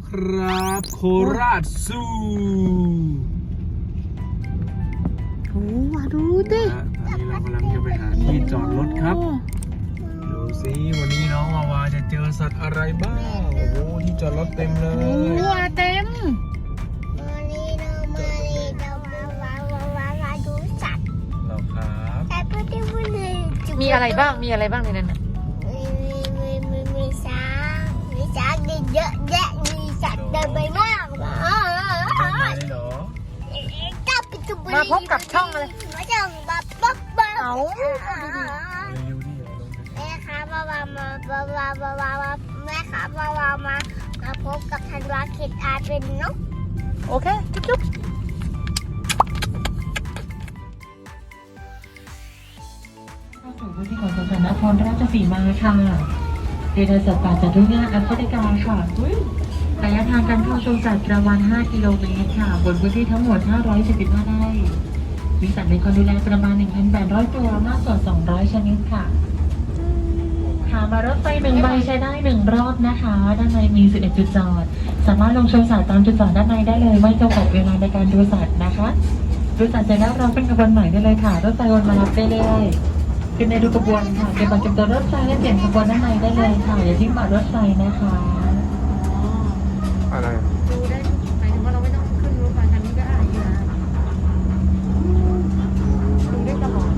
นะครับ โคราชซูโอ้มาดูดินะตอนนี้เรากำลังจะไปหาที่จอดรถครับ ดูสิวันนี้น้องวาวาจะเจอสัตว์อะไรบ้าง โอ้โหที่จอดรถเต็มเลโอ้ยวัวเต็มวันนี้เรามาเรียนเรามาวางวางวางวางดูสัตว์เราครับแต่ก็ที่วันนี้จุมีอะไรบ้าง มีอะไรบ้างในนั้นน่ะมีมีมีมีมีช้างมีช้างเยอะแยะมีสัตว์ เดินไปมากเลยอะไรเหรอมาพบกับช่องอะไรมาช่องมาป๊อกป๊อกเอาเร็วเอาลงไปแม่คะมาวามาบาวาบาวามาแม่คะมาวามามาพบกับธันวาคิดอาเป็นนกโอเค จุ๊บจุ๊บเข้าสู่พื้นที่ของสวนสัตว์นครราชสีมาค่ะเดนสัตว์ป่าจากทุ่งหญ้าแอฟริกาค่ะ ระยะทางการเข้าชมสัตว์ประมาณ 5 กิโลเมตรค่ะ บนพื้นที่ทั้งหมด 575ไร่ มีสัตว์ในความดูแลประมาณ 1,800 ตัว มากกว่า 200 ชนิดค่ะค่ะ มารถไฟหนึ่งใบใช้ได้หนึ่งรอบนะคะ ด้านในมี 11 จุดจอด สามารถลงชมสัตว์ตามจุดจอดด้านในได้เลย ไม่จำกัดเวลาในการดูสัตว์นะคะ ดูสัตว์เสร็จแล้วเราขึ้นขบวนใหม่ได้เลยค่ะ รถไฟวนมารับได้เลยขึ้นในดูขบวนค่ะเก็บบัตรเก็บตัวรถไฟและเปลี่ยนขบวนด้านในได้เลยค่ะ อย่าทิ้งบัตรรถไฟนะคะ อะไรดูได้หมายถึงว่าเราไม่ต้องขึ้นรถไฟคันนี้ก็ได้อยู่นะดูได้ตลอด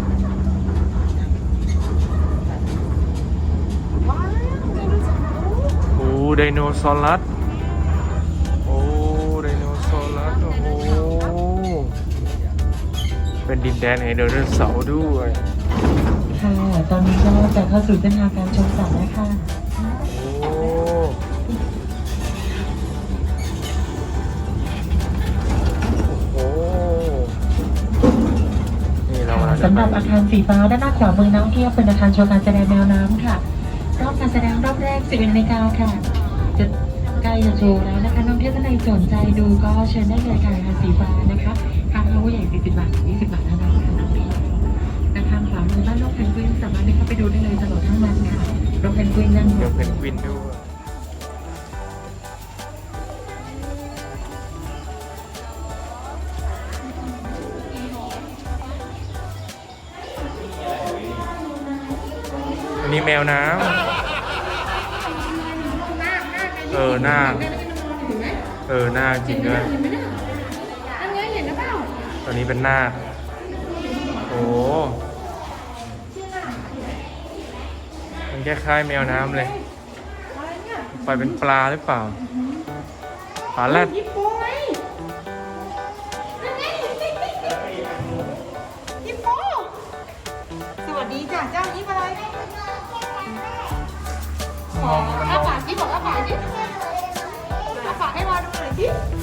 ว้าวไดโนเสาร์โอ้ไดโนเสารัสโอ้ไดโนเสารัสโอ้โหเป็นดินแดนไดโนเสาร์ด้วยค่ะ ตอนนี้ก็จะเข้าสู่เส้นทางการชมสัตว์แล้วค่ะ สำหรับอาคารสีฟ้าด้านหน้าขวามือน้องเทียบเป็นอาคารโชว์การแสดงแมวน้ำค่ะรอบการแสดงรอบแรก11นาฬิกาค่ะจะใกล้จะโชว์แล้วนะคะน้องเทียบท่านใดสนใจดูก็เชิญได้เลยค่ะอาคารสีฟ้านะคะค่าเข้าผู้ใหญ่40บาท20บาทเท่านั้นค่ะน้องเทียบอาคารขวามือบ้านนกเพนกวินสามารถเข้าไปดูได้เลยตลอดทั้งวันค่ะนกเพนกวินนั่งเดี๋ยวเพนกวิน แมวน้ำเออหน้าคเออหน้าคจริงด้วยตอนนี้เป็นหน้าคโอ้มันคล้ายๆแมวน้ำเลย ไปเป็นปลาหรือเปล่า ปลาแรด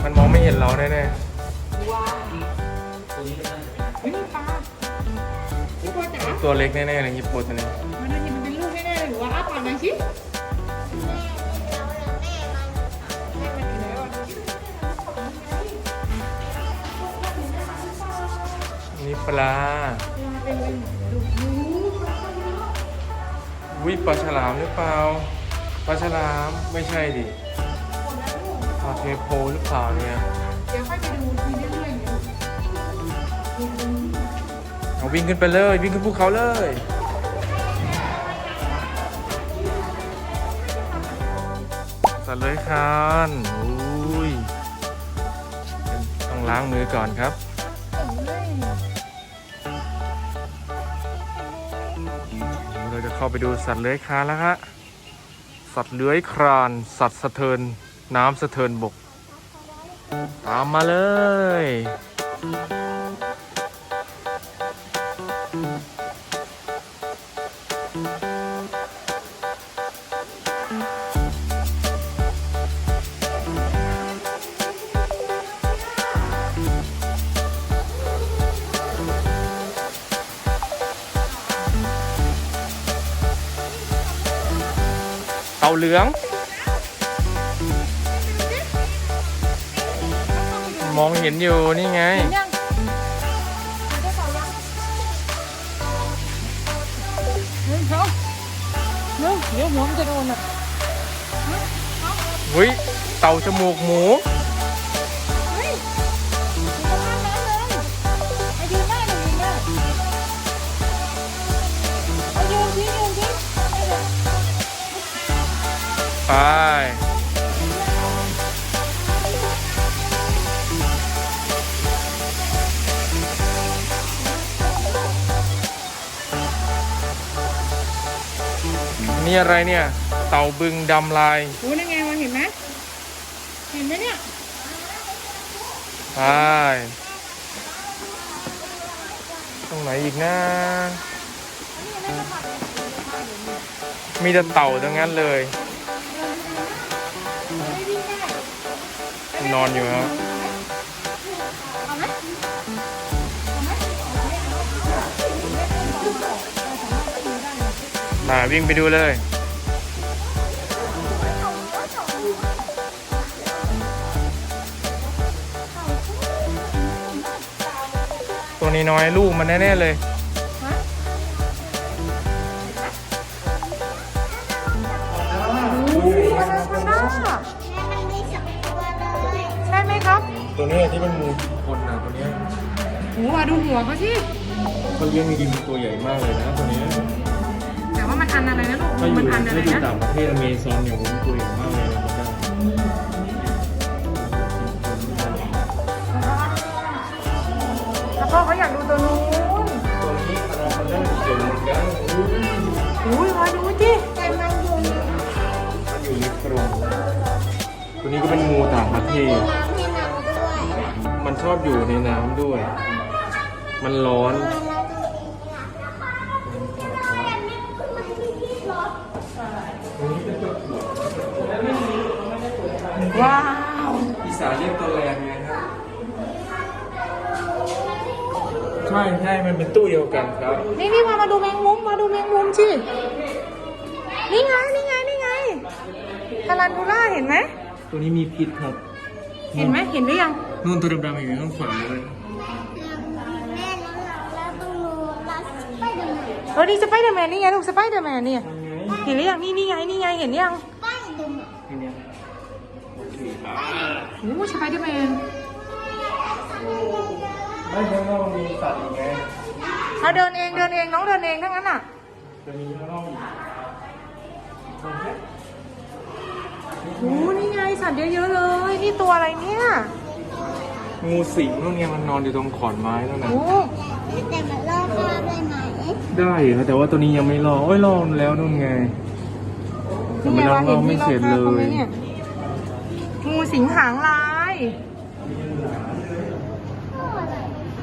มันมองไม่เห็นเราแน่ว้าวเฮ้ยมีปลายิปโป้จ๋าๆตัวเล็กแน่ๆเลยญี่ปุ่นตัวนี้มันน่าจะเป็นลูกแน่ๆเลยหรือว่าอาปากหน่อยสิแม่มันอยู่แล้วอะนี่ปลาเป็นเป็นดูดูวิปลาฉลามหรือเปล่าปลาฉลามไม่ใช่ดิปลา เทโพหรือเปล่าเนี่ยเดี๋ยวค่อยไปดูทีเรื่อยๆเนี่ยเอาวิ่งขึ้นไปเลย วิ่งขึ้นภูเขาเลยสัตว์เลื้อยคลานอุ้ยต้องล้างมือก่อนครับเราจะเข้าไปดูสัตว์เลื้อยคลานแล้วฮะสัตว์เลื้อยคลาน สัตว์สะเทิน น้ำสะเทินบก ตามมาเลยเต่าเหลือง มองเห็นอยู่นี่ไงเห็นยังเฮ้ยเขาเร็วเดี๋ยวหัวมันจะโดนอะเฮ้ย เต่าจมูกหมู เฮ้ยอยู่ตรงนั้นเลยมายืนได้หนูยืนได้เอายืนสิยืนสิไป นี่อะไรเนี่ย เต่าบึงดำลายโอ้นั่นไงวะเห็นไหมเห็นไหมเนี่ยไปตรงไหนอีกนะ มีแต่เต่าทั้งนั้นเลย นอนอยู่ครับ มาวิ่งไปดูเลย ตัวนี้น้อยลูกมันแน่ ๆ เลยแม่มันมีสองตัวเลยใช่ไหมครับตัวนี้ที่มันมูคนนะตัวนี้โอ้มาดูหัวเขาสิเขาเลี้ยงดีๆมันตัวใหญ่มากเลยนะตัว ประเทศอเมซอนเนี่ยผมตัวใหญ่มากเลยนะผมได้แล้วพ่อเขาอยากดูตัวนู้นตัวนี้เราคนได้เจ๋งเหมือนกันอุ้ยมาดูสิแต่มันอยู่ในมันอยู่ในกรงตัวนี้ก็เป็นงูต่างประเทศน้ำให้น้ำด้วยมันชอบอยู่ในน้ำด้วย มันร้อน ใช่ใช่มันเป็นตู้เดียวกันครับ นี่นี่มามาดูแมงมุมมาดูแมงมุมสินี่ไงนี่ไงนี่ไงทารันทูล่าเห็นไหมตัวนี้มีพิษครับเห็นไหมเห็นหรือยังนู่นตัวดำๆอยู่ข้างขวาเลยแม่แล้วเราแล้วต้องรู้เราไปเดินเออนี่สไปเดอร์แมนนี่ไงลูกสไปเดอร์แมนเนี่ยเห็นหรือยังนี่นี่ไงนี่ไงเห็นยังไปเดินนี่เนี่ยโอเคอะโอ้สไปเดอร์แมน ไม่ใช่ว่ามันมีสัตว์อีกไงเอาเดินเองเดินเองน้องเดินเองทั้งนั้นอะ จะมีข้างนอกอีกโอ้นี่ไงสัตว์เยอะๆเลย นี่ตัวอะไรเนี่ยงูสิงนู่นไงมันนอนอยู่ตรงขอนไม้แล้วนะโอ้แต่มันล่อข้าได้ไหมได้เหรอแต่ว่าตัวนี้ยังไม่รอโอ้ยรอแล้วนู่นไงแต่นี่มันไงยังวะรเห็อนไม่ที่เสร็จเลรอบๆเขาไหมยนี่งูสิงหางลาย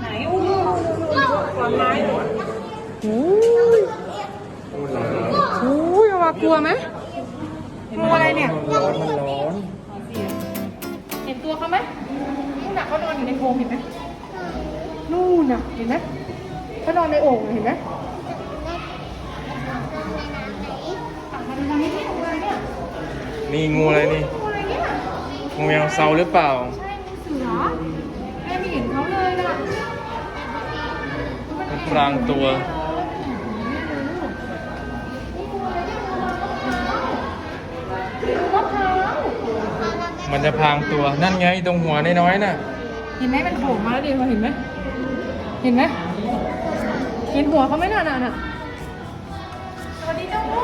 ไหนอู้ขอนไม้เหรอ โอ้ยพูดแล้วโอ้ยเอามากลัวไหมงูอะไรเนี่ยมันร้อนมันร้อนเห็นตัวเขาไหมนู่นน่ะเขานอนอยู่ในโพรงเห็นไหมนู่นน่ะเห็นไหมเขานอนในโอ่งน่ะเห็นไหมตักมาดูทางนี้ที่งูอะไรเนี่ย นี่งูอะไรนี่งูอะไรเนี่ยงูแมวเซาหรือเปล่า ใช่งูเสือแม่ไม่เห็นเขาเลยน่ะ มัน พรางตัว มันจะพรางตัว นั่นไงตรงหัวน้อยๆน่ะ เห็นไหมมันโผล่มาแล้วดียวเห็นไหมเห็นไหมเห็นหัวเขาไหมน่ะน่ะน่ะสวัสดีเจ้าโม่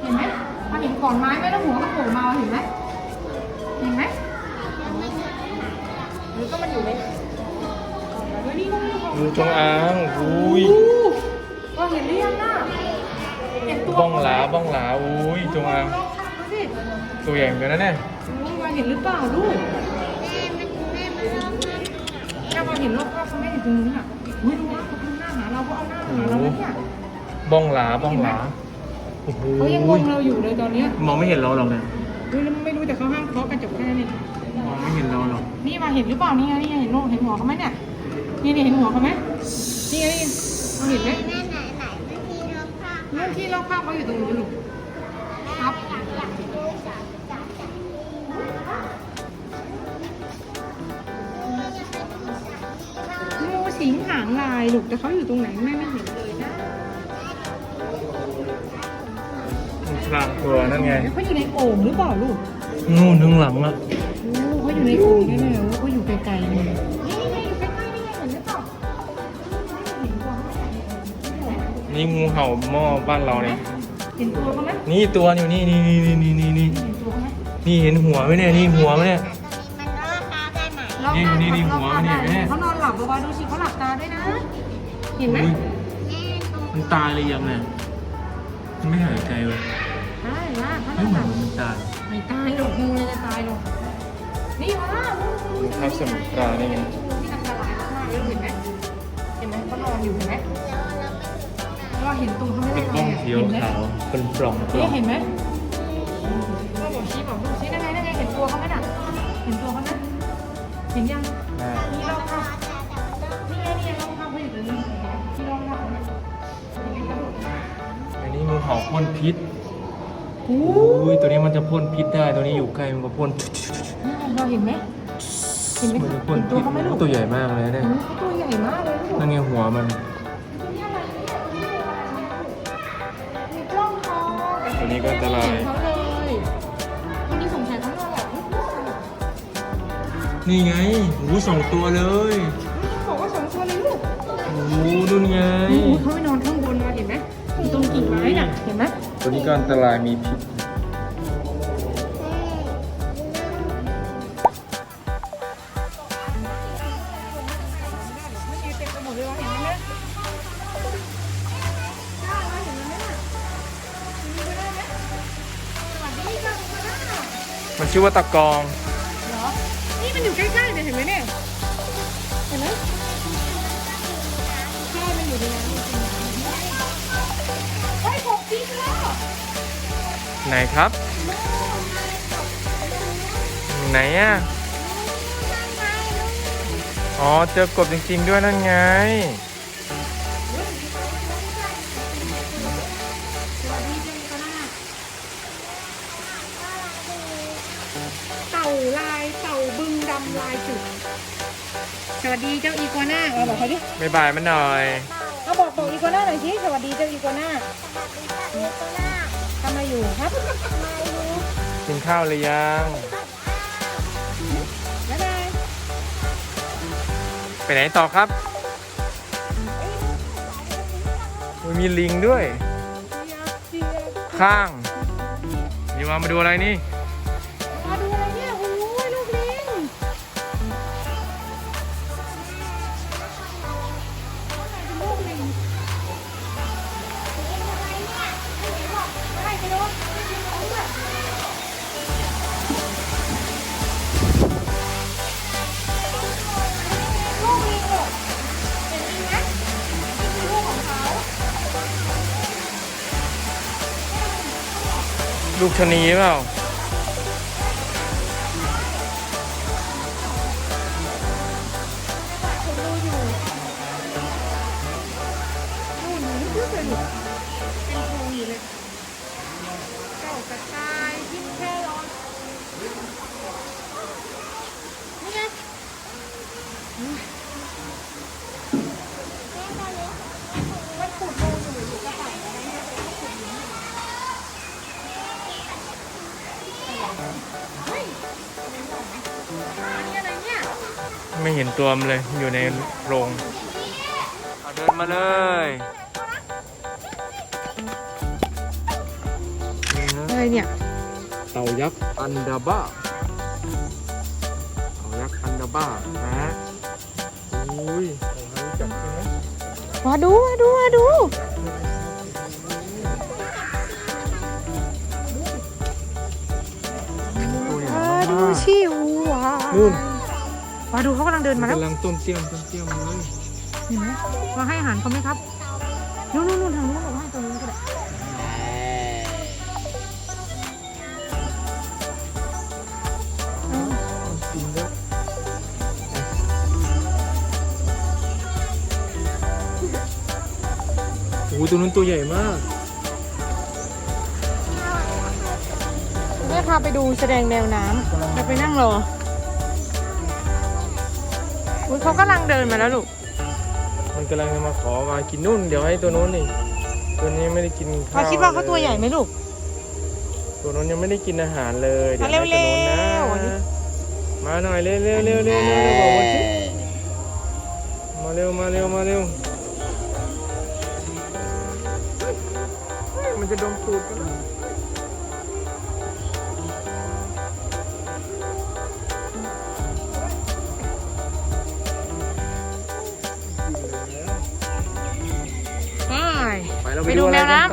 เห็นไหมพอเห็นขอนไม้ไหมแล้วหัวมันโผล่มาเห็นไหม งูงูจงอางอุ้ยเราเห็นหรือยังน่ะเห็นตัวบ้องหลาบ้องหลาอุ้ยจงอางลองขับดูสิตัวใหญ่เหมือนกันนะเนี่ยลูกมาเห็นหรือเปล่าลูกแม่มันแม่มันล่อข้าแค่มาเห็นรอบๆเขาไม่เห็นตรงนู้นอะอุ้ยดูว่าเขาทำหน้าหาเราเขาเอาหน้ามาหาเราแล้วเนี่ยบ้องหลาบ้องหลาโอ้โหเขายังงงเราอยู่เลยตอนเนี้ยมองไม่เห็นเราหรอกเนี่ยอุ้ยแล้วไม่รู้แต่เขาห้ามเคาะกระจกแค่นั้นเองมองไม่เห็นเราหรอกนี่มาเห็นหรือเปล่านี่ไงนี่ไงเห็นโลกเห็นหัวเขาไหมเนี่ย นี่นี่เห็นหัวเขาไหมนี่ไงนี่เราเห็นไหมแม่ไหนไหนที่ล่อข้านู่นที่รอบข้างเขาอยู่ตรงนู้นลูกครับอยากอยากดูจับจับจับงูสิงหางลายลูกแต่เขาอยู่ตรงไหนแม่ไม่เห็นเลยนะมันพรางตัวนั่นไงเขาอยู่ในโอ่งหรือเปล่าลูกนนู่นข้างหลังอะโอ้เขาอยู่ในกรงได้เลยว่าเขาอยู่ไกลๆเลย นี่งูเห่าหม้อบ้านเราเนี่ยเห็นตัวเขาไหมนี่ตัวอยู่นี่นี่นี่นี่นี่นี่นี่เห็นตัวเขาไหมนี่เห็นหัวไหมเนี่ยนี่หัวไหมเนี่ย มันรอดตาได้ไหมนี่นี่นี่หัวมันเนี่ยแม่เขานอนหลับเบาๆดูสิเขาหลับตาด้วยนะ เห็นไหมอุ๊ยแม่ตรงมันตายเลยยังเนี่ยมันไม่หายใจเลยใช่ว่าเขานไม่อนเหหมือลันบมันตายไม่ตายหรอกงูเลยจะตายหรอกนี่ว่าดูครับสมุนปลานี่ไง ที่อันตรายมากๆเลยเห็นไหมเห็นไหมเขานอนอยู่เห็นไหมแล้วเราไม่ถึงตรงนั้นเราเห็นตัวเขาไม่เป็นได้กล้องเขียวเห็นไหมขาวเป็นปล่องปล่นี่องเห็นไหมก็บอกชี้บอกดูชี้ได้ไงได้ไงเห็นตัวเขาไหมน่ะเห็นตัวเขาไหมเห็นยัง อ่านี่เราค่ะนี่ไงนี่ไงเราค่ะเขาอยู่ตรงนี้ที่เราค่ะเห็นไหมกระโดดอันนี้งูเห่าพ่นพิษโอ้อุ้ยตัวนี้มันจะพ่นพิษได้ ตัวนี้อยู่ใกล้มันก็พ่นนี่ไงเราเห็นไหมเห็นไหมมันคะจะพ่นเห็นตัพิวษเขาไหมลูกตัวใหญ่มากเลยเนี่ยโอ้เขาตัวใหญ่มากเลยลูก นั่นไงหัวมัน ก็อันตรายเห็นเขาเลยวันนี้สงสัยเขานอนหลับนี่ไงหูสองตัวเลยบอกว่าสองตัวเลยลูกหูนู่นไงโอ้โหเขาไปนอนข้างบนมาเห็นไหมอยู่ตรงกิ่งไม้น่ะ เห็นไหมตัวนี้ก็อันตรายมีพิษ ชื่อว่าตะกอง เหรอ นี่มันอยู่ใกล้ๆเนี่ยเห็นไหมเนี่ย เห็นไหมใช่มันอยู่ในน้ำจริงๆเฮ้ยผมจริงแล้ว ไหนครับ ไหนอะ อ๋อ เจอกบจริงๆด้วยนั่นไง ลายจุด สวัสดีเจ้าอีกัวน่าเอาบอกเขาดิบ๊ายบายมันหน่อย เอาบอกบอกอีกัวน่าหน่อยสิสวัสดีเจ้าอีกัวน่าทำอะไรอยู่ครับกินข้าวหรือยังบ๊ายบายไปไหนต่อครับอุ๊ยมีลิงด้วย ข้าง นี่มามาดูอะไรนี่ ลูกชะนีเปล่า วมันเลยอยู่ในโรงเอาเดินมาเลยนี่นะอะไรเนี่ย เต่ายักษ์อันดาบ้าเต่ายักษ์อันดาบ้านะฮะอุ้ยรู้จักใช่ไหมมาดูมาดูมาดูตัวใหญ่มามาดูกชิวว้านู่นมา ดูเขากำลังเดินมาแล้วกำลังต้มเตี้ยมต้มเตี้ยมเลยเห็นไหมเราให้อาหารเขาไหมครับนู่นนู่นนู่นทางนู้นเราให้ตรงนู้นก็ได้เอากินด้วยโอ้โหตัวนู้นตัวใหญ่มาก แม่พาไปดูแสดงแนวน้ำจะไปนั่งรอ อุ้ยเขากำลังเดินมาแล้วลูก มันกำลังจะมาขอมากินนู่น เดี๋ยวให้ตัวนู้นนี่ ตัวนี้ไม่ได้กินข้าวคิดว่าเขาตัวใหญ่ไหมลูก ตัวนู้นยังไม่ได้กินอาหารเลยเร็วๆนะมาหน่อยเร็วๆเร็วเมาเร็วมาเร็วมาเร็วมันจะดมตูดกันแล้ ไปดูแมวน้ำ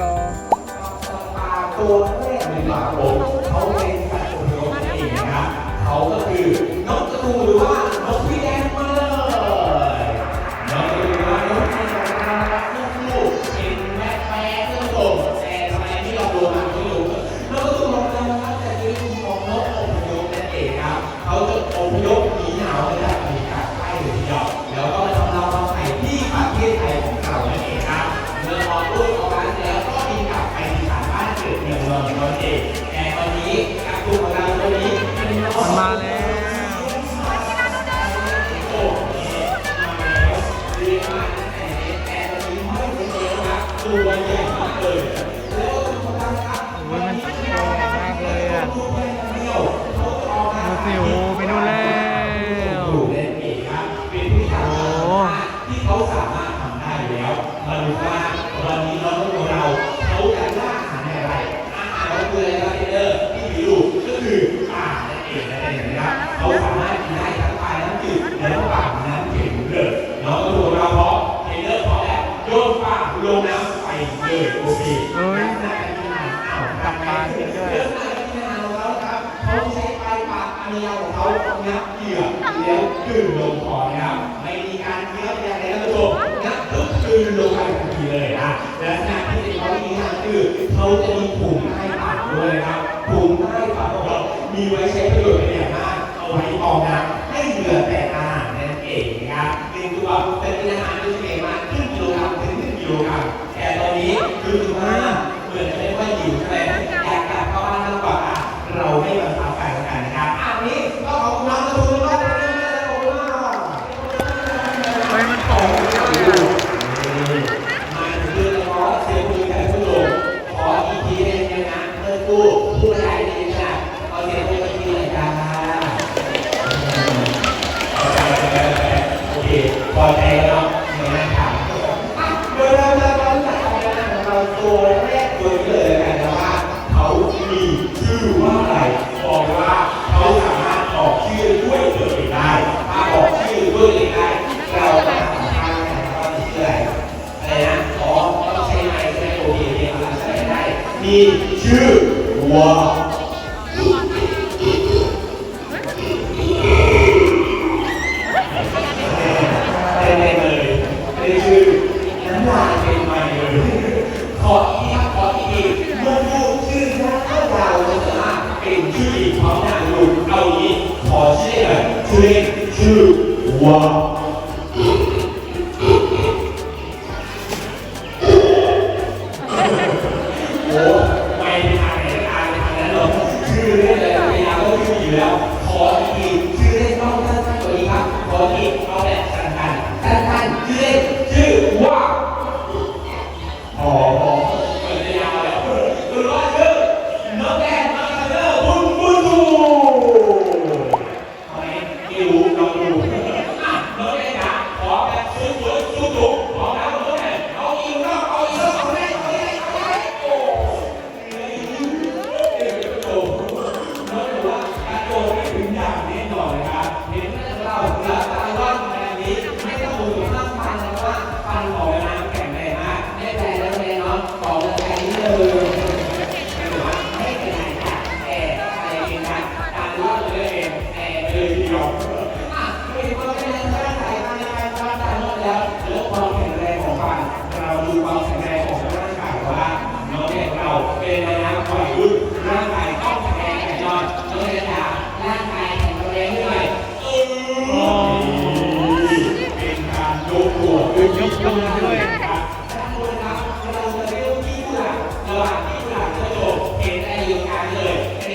falou que eu não.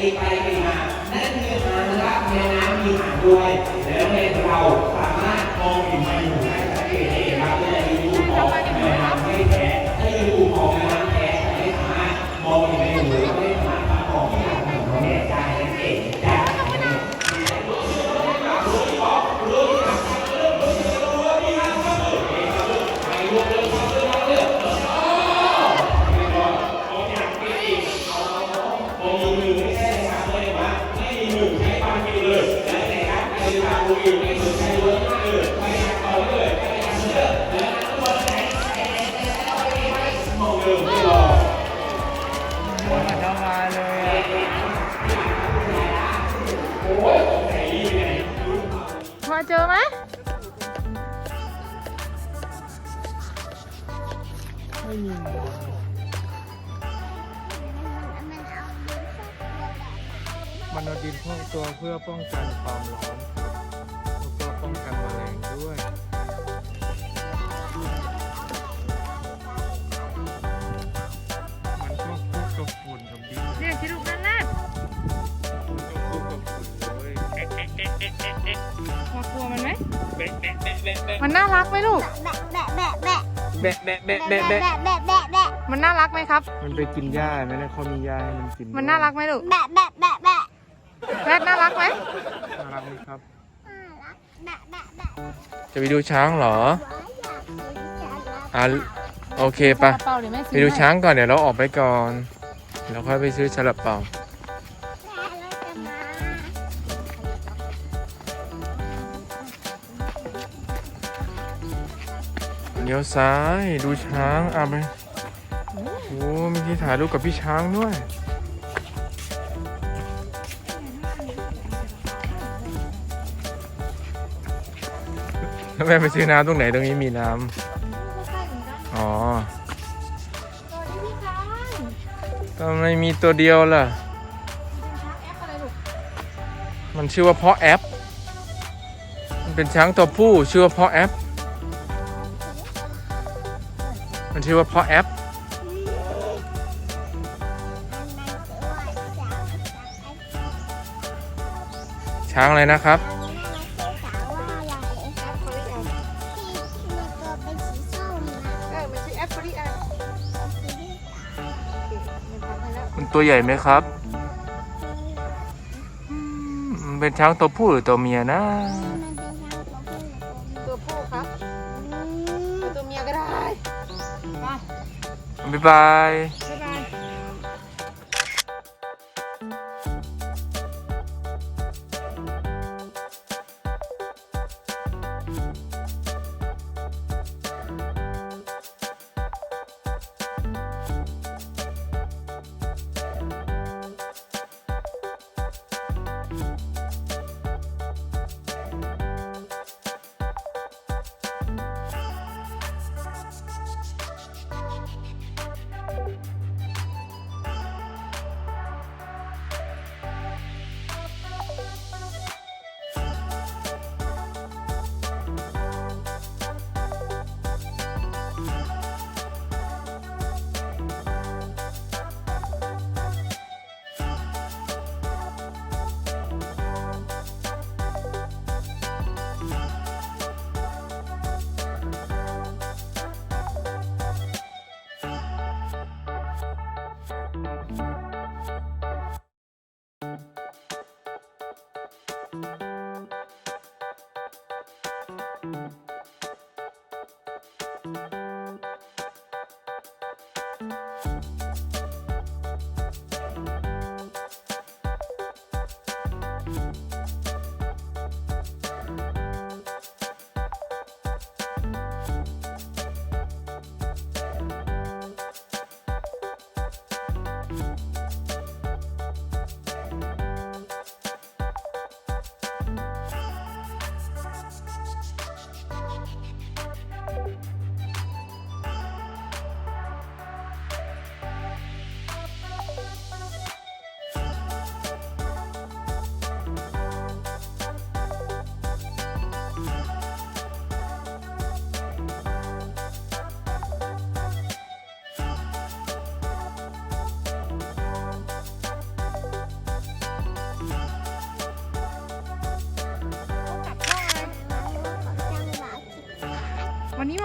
এই পাইপে เข้าตัวมันเอาดินพอกตัวเพื่อป้องกันความร้อน กลัวมันไหม แบะแบะแบะแบะแบะมันน่ารักไหมลูก แบะแบะแบะแบะแบะแบะแบะแบะแบะแบะแบะแบะแบะแบะมันน่ารักไหมครับมันไปกินหญ้าไหมนะเขามีหญ้าให้มันกินมันน่ารักไหมลูกแบะแบะแบะแบะแรดน่ารักไหมน่ารักไหมครับน่ารักแบะแบะแบะจะไปดูช้างเหรอว้ายอยากกินจังเลยอะโอเคปะเปาเดี๋ยวแม่ไปซื้อดูให้ช้างก่อนเดี๋ยวเราออกไปก่อนแล้วค่อยไปซื้อฉลับเป่าแม่เรา เลี้ยวซ้ายดูช้างอะไปโอ้มีที่ถ่ายรูปกับพี่ช้างด้วย แล้วแม่ไปซื้อน้ำตรงไหนตรงนี้มีน้ำอ๋อทำไมมีตัวเดียวล่ะ มันชื่อว่าเพาะแอป มันเป็นช้างตัวผู้ชื่อว่าเพาะแอป มันชื่อว่าเพราะแอปช้างอะไรนะครับ มันตัวใหญ่ไหมครับ เป็นช้างตัวผู้หรือตัวเมียนะ ไ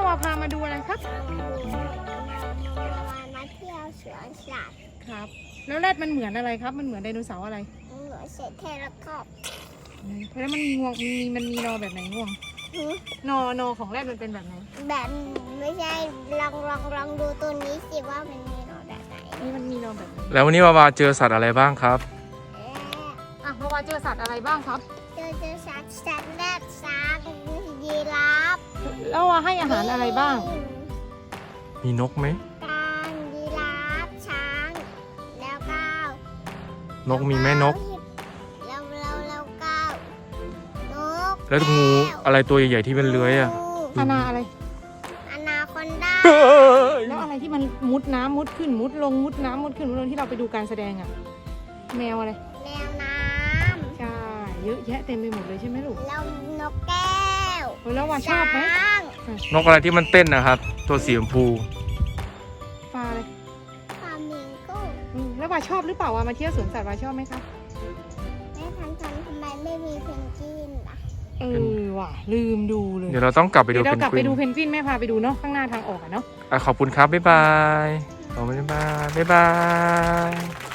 วันนี้มาวาพามาดูอะไรครับมาเที่ยวสวนสัตว์ครับ แล้วแรดมันเหมือนอะไรครับ มันเหมือนไดโนเสาร์อะไรเหมือนเศษเทเลคอปอืมแล้วมันมีงวงมีมันมีนอแบบไหนงวงนอนอของแรดมันเป็นแบบไหนแบบไม่ใช่ลองลองลองดูตัวนี้สิว่ามันมีหนอนแบบไหนนี่มันมีนอแบบไหนแล้ววันนี้วาวาเจอสัตว์อะไรบ้างครับเอ๊ะอะมาวาเจอสัตว์อะไรบ้างครับ เจอเจอสัตว์สัตว์แรดช้างยีราฟ แล้ววาให้อาหารอะไรบ้าง มีนกไหมกางยีราฟช้าง แล้วก็นกมีแม่นก แล้วแล้วแล้วก็นกแล้วงูอะไรตัวใหญ่ๆที่มันเลื้อยอะอานาอะไรอนาคอนด้าแล้วอะไรที่มันมุดน้ำมุดขึ้นมุดลงมุดน้ำมุดขึ้นมุดลงที่เราไปดูการแสดงอะแมวอะไรแมวน้ใช่เยอะแยะเต็มไปหมดเลยใช่ไหมลูกำแล้วนกแก้ว โอ้ยแล้วว่าชอบไหมช้างนกอะไรที่มันเต้นนะครับ ตัวสีชมพูฟาอะไรฟามิงโก้อืมแล้วว่าชอบหรือเปล่าว่ามาเที่ยวสวนสัตว์ว่าชอบไหมคะแม่ทันทันทำไมไม่มีเพนกวินล่ะเออว่ะลืมดูเลยเดี๋ยวเราต้องกลับไปดูเดี๋ยวเพเรานกลับกไปวินดูเพนกวินแม่พาไปดูเนาะข้างหน้าทางออกอะเนาะ อะขอบคุณครับบ๊ายบายขอบคุณบ๊ายบายบ๊ายบาย